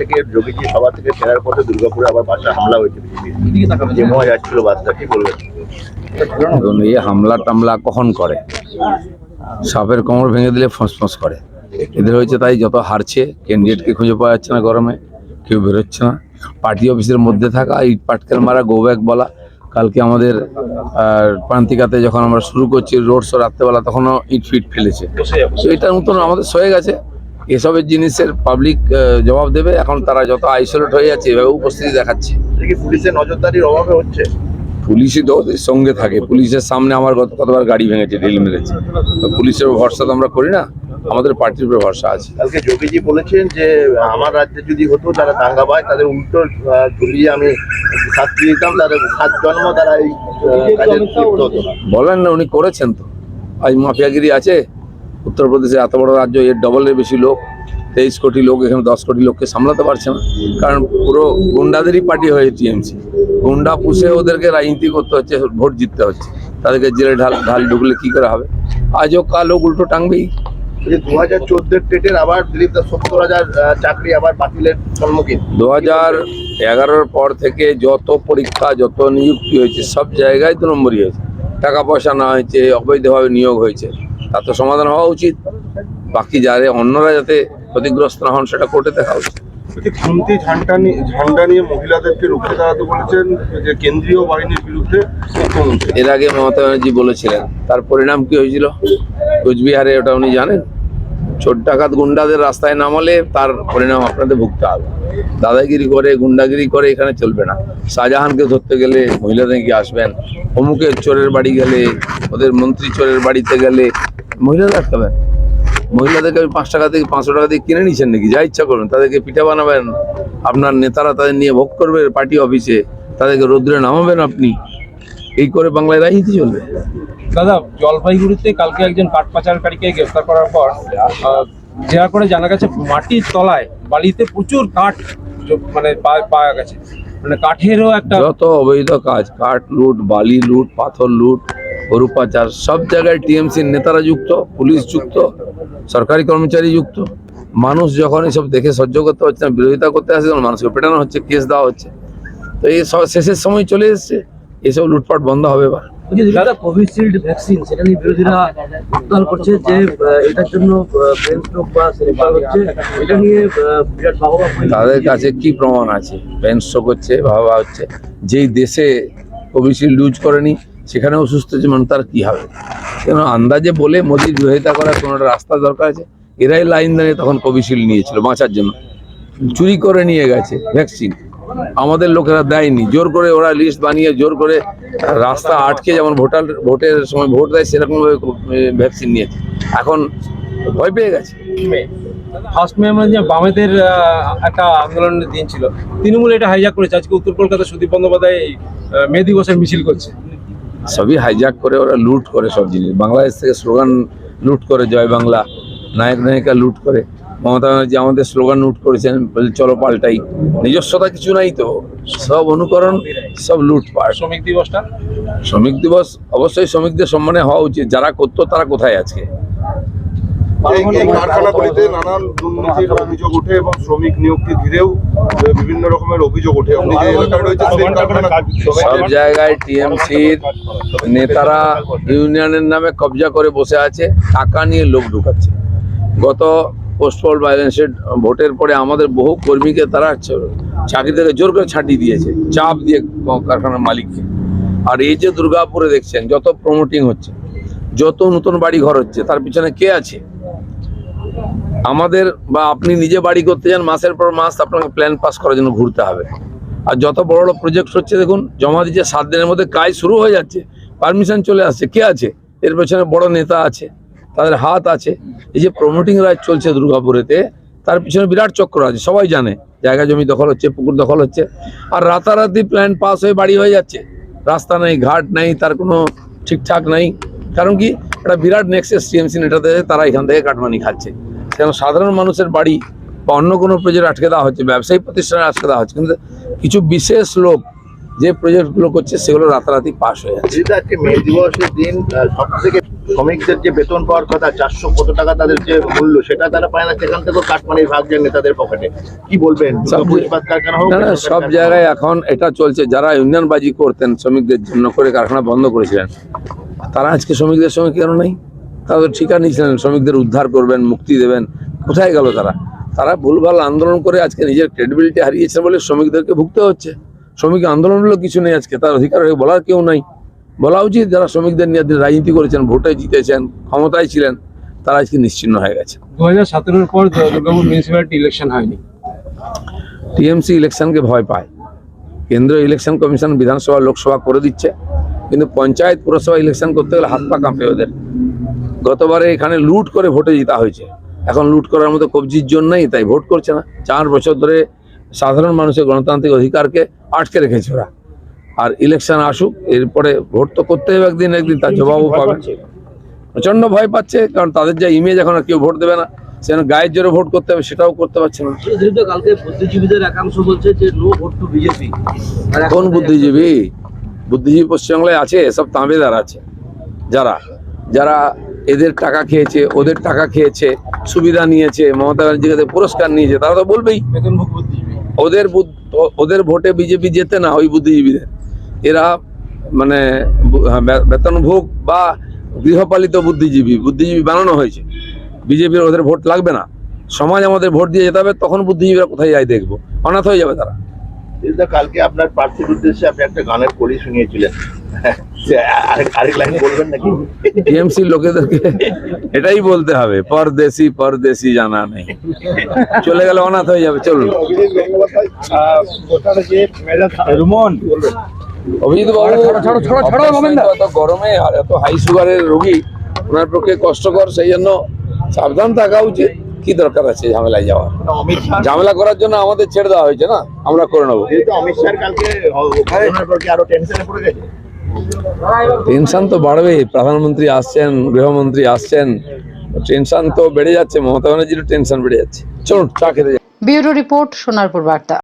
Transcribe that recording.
থেকে যোগীজি সভা থেকে ফেরার পথে দুর্গাপুরে আবার বাসা হামলা হয়েছে যে মজা যাচ্ছিল বাসটা কি বলবেন? এই হামলা টামলা কখন করে? সাপের কোমর ভেঙে দিলে ফসফস করে। এদের হয়েছে তাই যত হারছে ক্যান্ডিডেটকে খুঁজে পাওয়া যাচ্ছে না গরমে কেউ বেরোচ্ছে না। পার্টি অফিসের মধ্যে থাকা ইট পাটকেল মারা গো ব্যাক বলা কালকে আমাদের প্রান্তিকাতে যখন আমরা শুরু করছি রোড শো রাত্রেবেলা তখনও ইট ফিট ফেলেছে। তো এটা নতুন আমাদের সয়ে গেছে। এসবের জিনিসের পাবলিক জবাব দেবে। এখন তারা যত আইসোলেট হয়ে যাচ্ছে এভাবে উপস্থিতি দেখাচ্ছে। পুলিশের নজরদারির অভাবে হচ্ছে? পুলিশই তো ওদের সঙ্গে থাকে। পুলিশের সামনে আমার গত কতবার গাড়ি ভেঙেছে ঢিল মেরেছে। তো পুলিশের ভরসা তো আমরা করি না আমাদের পার্টির উপরে ভরসা আছে। কালকে যোগীজি বলেছেন যে আমার রাজ্যে যদি হতো তারা দাঙ্গা পায় তাদের উল্টো ঝুলিয়ে আমি শাস্তি দিতাম তাদের সাত জন্ম তারা এই বলেন না উনি করেছেন তো। আজ মাফিয়াগিরি আছে উত্তরপ্রদেশে এত বড় রাজ্য এর ডবলের বেশি লোক তেইশ কোটি লোক এখানে দশ কোটি লোককে সামলাতে পারছে না। কারণ পুরো গুন্ডাদেরই পার্টি হয়ে টিএমসি। গুন্ডা পুষে ওদেরকে রাজনীতি করতে হচ্ছে ভোট জিততে হচ্ছে। তাদেরকে জেলে ঢাল ঢাল ঢুকলে কি করে হবে? আজও কাল উল্টো টাঙবেই দু হাজার চোদ্দের টেটের আবার দিলীপ দাস সত্তর হাজার চাকরি আবার বাতিলের সম্মুখীন। দু হাজার এগারোর পর থেকে যত পরীক্ষা যত নিযুক্তি হয়েছে সব জায়গায় দু নম্বরই হয়েছে। টাকা পয়সা না হয়েছে অবৈধভাবে নিয়োগ হয়েছে। তার তো সমাধান হওয়া উচিত। বাকি যারা অন্যরা যাতে ক্ষতিগ্রস্ত না হন সেটা কোর্টে দেখা উচিত। খুন্তি ঝান্ডা নিয়ে ঝান্ডা নিয়ে মহিলাদেরকে রুখে দাঁড়াতে বলেছেন যে কেন্দ্রীয় বাহিনীর বিরুদ্ধে এর আগে মমতা ব্যানার্জি বলেছিলেন তার পরিণাম কি হয়েছিল? কোচবিহারে ওটা উনি জানেন? ছোট ডাকাত গুন্ডাদের রাস্তায় নামালে তার পরিণাম আপনাদের ভুগতে হবে। দাদাগিরি করে গুন্ডাগিরি করে এখানে চলবে না। শাহজাহানকে ধরতে গেলে মহিলাদের কি আসবেন। অমুকের চোরের বাড়ি গেলে ওদের মন্ত্রী চোরের বাড়িতে গেলে মহিলাদের আটকাবেন মহিলাদেরকে আমি পাঁচ টাকা থেকে পাঁচশো টাকা দিয়ে কিনে নিচ্ছেন নাকি? যা ইচ্ছা করবেন তাদেরকে পিঠা বানাবেন আপনার নেতারা তাদের নিয়ে ভোগ করবে পার্টি অফিসে তাদেরকে রৌদ্রে নামাবেন আপনি। এই করে বাংলায় রাজনীতি চলবে। দাদা জলপাইগুড়িতে কালকে একজন কাঠ পাচারকারীকে গ্রেফতার করার পর জেরা করে জানা গেছে মাটির তলায় বালিতে প্রচুর কাঠ মানে পাওয়া গেছে। মানে কাঠেরও একটা যত অবৈধ কাজ কাঠ লুট বালি লুট পাথর লুট গরু পাচার সব জায়গায় টিএমসির নেতারা যুক্ত পুলিশ যুক্ত সরকারি কর্মচারী যুক্ত। মানুষ যখন এসব দেখে সহ্য করতে হচ্ছে না বিরোধিতা করতে আসে তখন মানুষকে পেটানো হচ্ছে কেস দেওয়া হচ্ছে। তো এই সব শেষের সময় চলে এসছে এসব লুটপাট বন্ধ হবে এবার। যেটা কোভিশিল্ড ভ্যাকসিন সেটা নিয়ে বিরোধীরা উত্তাল করছে যে এটার জন্য ব্রেন স্ট্রোক বা সেরিব্রাল হচ্ছে এটা নিয়ে বিরাট বাহবা তাদের কাছে কি প্রমাণ আছে? স্ট্রোক হচ্ছে যেই দেশে কোভিশিল্ড ইউজ করেনি সেখানেও সুস্থ হচ্ছে মানে তার কি হবে? কেন আন্দাজে বলে মোদির বিরোধিতা করার কোনো একটা রাস্তা দরকার আছে। এরাই লাইন দাঁড়িয়ে তখন কোভিশিল্ড নিয়েছিল বাঁচার জন্য। চুরি করে নিয়ে গেছে ভ্যাকসিন। আমাদের লোকেরা দেয়নি। জোর করে ওরা লিস্ট বানিয়ে জোর করে রাস্তা আটকে যেমন ভোটার ভোটের সময় ভোট দেয় সেরকমভাবে ভ্যাকসিন নিয়েছে। এখন ভয় পেয়ে গেছে। ফার্স্ট মে মানে যে বামেদের একটা আন্দোলনের দিন ছিল। তৃণমূল এটা হাইজাক করেছে। আজকে উত্তর কলকাতা সুদীপ বন্দ্যোপাধ্যায় এই, আহ, মে দিবসের মিছিল করছে। সবই হাইজ্যাক করে ওরা লুট করে সব জিনিস। বাংলাদেশ থেকে স্লোগান লুট করে জয় বাংলা। নায়ক নায়িকা লুট করে। মমতা ব্যানার্জি আমাদের স্লোগান লুট করেছেন বলে চলো পাল্টাই। নিজস্বতা কিছু নাই তো। সব অনুকরণ সব লুটপাট শ্রমিক দিবসটা? শ্রমিক দিবস অবশ্যই শ্রমিকদের সম্মানে হওয়া উচিত। যারা করতো তারা কোথায় আছে এই কারখানাগুলিতে নানান দুর্নীতির অভিযোগ ওঠে এবং শ্রমিক নিয়োগকে ঘিরেও বিভিন্ন রকমের অভিযোগ ওঠে। আপনি যে এলাকায় রয়েছে সব জায়গায় টিএমসির নেতারা ইউনিয়নের নামে কবজা করে বসে আছে টাকা নিয়ে লোক ঢুকাচ্ছে। গত পোস্টপল ভাইলেন্সের ভোটের পরে আমাদের বহু কর্মীকে তারা চাকরি থেকে জোর করে ছাঁটিয়ে দিয়েছে চাপ দিয়ে কারখানার মালিককে। আর এই যে দুর্গাপুরে দেখছেন যত প্রমোটিং হচ্ছে যত নতুন বাড়ি ঘর হচ্ছে তার পিছনে কে আছে? আমাদের বা আপনি নিজে বাড়ি করতে যান, মাসের পর মাস আপনাকে প্ল্যান পাস করার জন্য ঘুরতে হবে। আর যত বড় বড় প্রজেক্ট হচ্ছে, দেখুন, জমা দিচ্ছে, সাত দিনের মধ্যে কাজ শুরু হয়ে যাচ্ছে পারমিশন চলে আসছে। কে আছে? এর পেছনে বড় নেতা আছে, তাদের হাত আছে। এই যে প্রমোটিং রাজ চলছে দুর্গাপুরেতে, তার পিছনে বিরাট চক্র আছে, সবাই জানে। জায়গা জমি দখল হচ্ছে, পুকুর দখল হচ্ছে। আর রাতারাতি প্ল্যান পাস হয়ে বাড়ি হয়ে যাচ্ছে। রাস্তা নেই, ঘাট নেই, তার কোনো ঠিকঠাক নাই। কারণ কি? একটা বিরাট নেক্সেস টিএমসি নেতাদের তারা এখান থেকে কাটমানি খাচ্ছে। কেন সাধারণ মানুষের বাড়ি বা অন্য কোনো প্রজেক্ট আটকে দেওয়া হচ্ছে ব্যবসায়িক প্রতিষ্ঠানে আটকে দেওয়া হচ্ছে কিন্তু কিছু বিশেষ লোক যে প্রজেক্টগুলো করছে সেগুলো রাতারাতি পাস হয়ে যাচ্ছে। আজকে মে দিবসের দিন সব থেকে শ্রমিকদের যে বেতন পাওয়ার কথা চারশো কত টাকা তাদের যে মূল্য সেটা তারা পায় না সেখান থেকেও কাটমানির ভাগ যায় নেতাদের পকেটে। কি বলবেন? সব জায়গায় এখন এটা চলছে। যারা ইউনিয়নবাজি করতেন শ্রমিকদের জন্য করে কারখানা বন্ধ করেছিলেন তারা আজকে শ্রমিকদের সঙ্গে কেন নেই? তারা তো ঠিকা নিয়েছিলেন শ্রমিকদের উদ্ধার করবেন মুক্তি দেবেন। কোথায় গেল তারা? তারা ভুলভাল আন্দোলন করে আজকে নিজের ক্রেডিবিলিটি হারিয়েছে বলে শ্রমিকদেরকে ভুগতে হচ্ছে। শ্রমিক আন্দোলন হলো কিছু নেই আজকে তার অধিকার হয়ে বলার কেউ নাই। বলা উচিত যারা শ্রমিকদের নিয়ে রাজনীতি করেছেন ভোটে জিতেছেন ক্ষমতায় ছিলেন তারা আজকে নিশ্চিন্ন হয়ে গেছে। দু হাজার সতেরোর পর দুর্গাপুর মিউনিসিপ্যালিটি ইলেকশন হয়নি। টিএমসি ইলেকশনকে ভয় পায়। কেন্দ্রীয় ইলেকশন কমিশন বিধানসভা লোকসভা করে দিচ্ছে। কিন্তু পঞ্চায়েত পুরসভা ইলেকশন করতে গেলে হাত পা কাঁপে ওদের। গতবারে এখানে লুট করে ভোটে জিতা হয়েছে। এখন লুট করার মতো কবজির জন্যই তাই ভোট করছে না। চার বছর ধরে সাধারণ মানুষের গণতান্ত্রিক অধিকারকে আটকে রেখেছে ওরা। আর ইলেকশন আসুক এরপরে ভোট তো করতে হবে একদিন একদিন তার জবাবও পাবে। প্রচণ্ড ভয় পাচ্ছে কারণ তাদের যা ইমেজ এখন আর কেউ ভোট দেবে না। সেখানে গায়ের জোরে ভোট করতে হবে সেটাও করতে পারছে না। কালকে বুদ্ধিজীবীদের একাংশ বলছে যে নো ভোট টু বিজেপি কোন বুদ্ধিজীবী? বুদ্ধিজীবী পশ্চিমবাংলায় আছে সব তাঁবেদার আছে যারা যারা এদের টাকা খেয়েছে ওদের টাকা খেয়েছে সুবিধা নিয়েছে মমতা ব্যানার্জির কাছে পুরস্কার নিয়েছে তারা তো বলবেই। ওদের ওদের ভোটে বিজেপি যেতে না ওই বুদ্ধিজীবীদের। এরা মানে হ্যাঁ, বেতনভোগ বা গৃহপালিত বুদ্ধিজীবী বুদ্ধিজীবী বানানো হয়েছে। বিজেপির ওদের ভোট লাগবে না। সমাজ আমাদের ভোট দিয়ে যেতে হবে তখন বুদ্ধিজীবীরা কোথায় যায় দেখব? অনাথ হয়ে যাবে তারা। দিদা, কালকে আপনার প্রার্থীর উদ্দেশ্যে আপনি একটা গানের কলি শুনিয়েছিলেন। আরেক আরেক লাইন বলবেন নাকি? টিএমসি লোকেদেরকে এটাই বলতে হবে পরদেশি পরদেশি জানা নেই। চলে গেলে অনাথ হয়ে যাবে চলুন। রুমন। অভিজিৎ বাবু এত গরমে আর এত হাই সুগারের রোগী ওনার পক্ষে কষ্টকর সেই জন্য সাবধান থাকা উচিত। কি দরকার আছে ঝামেলায় যাওয়া ঝামেলা করার জন্য আমাদের ছেড়ে দেওয়া হয়েছে না? আমরা করে নেব। টেনশনে পড়ে গেছে? টেনশন তো বাড়বেই। প্রধানমন্ত্রী আসছেন গৃহমন্ত্রী আসছেন। টেনশন তো বেড়ে যাচ্ছে মমতা ব্যানার্জির টেনশন বেড়ে যাচ্ছে। চলুন চা খেতে যাই। ব্যুরো রিপোর্ট সোনারপুর বার্তা।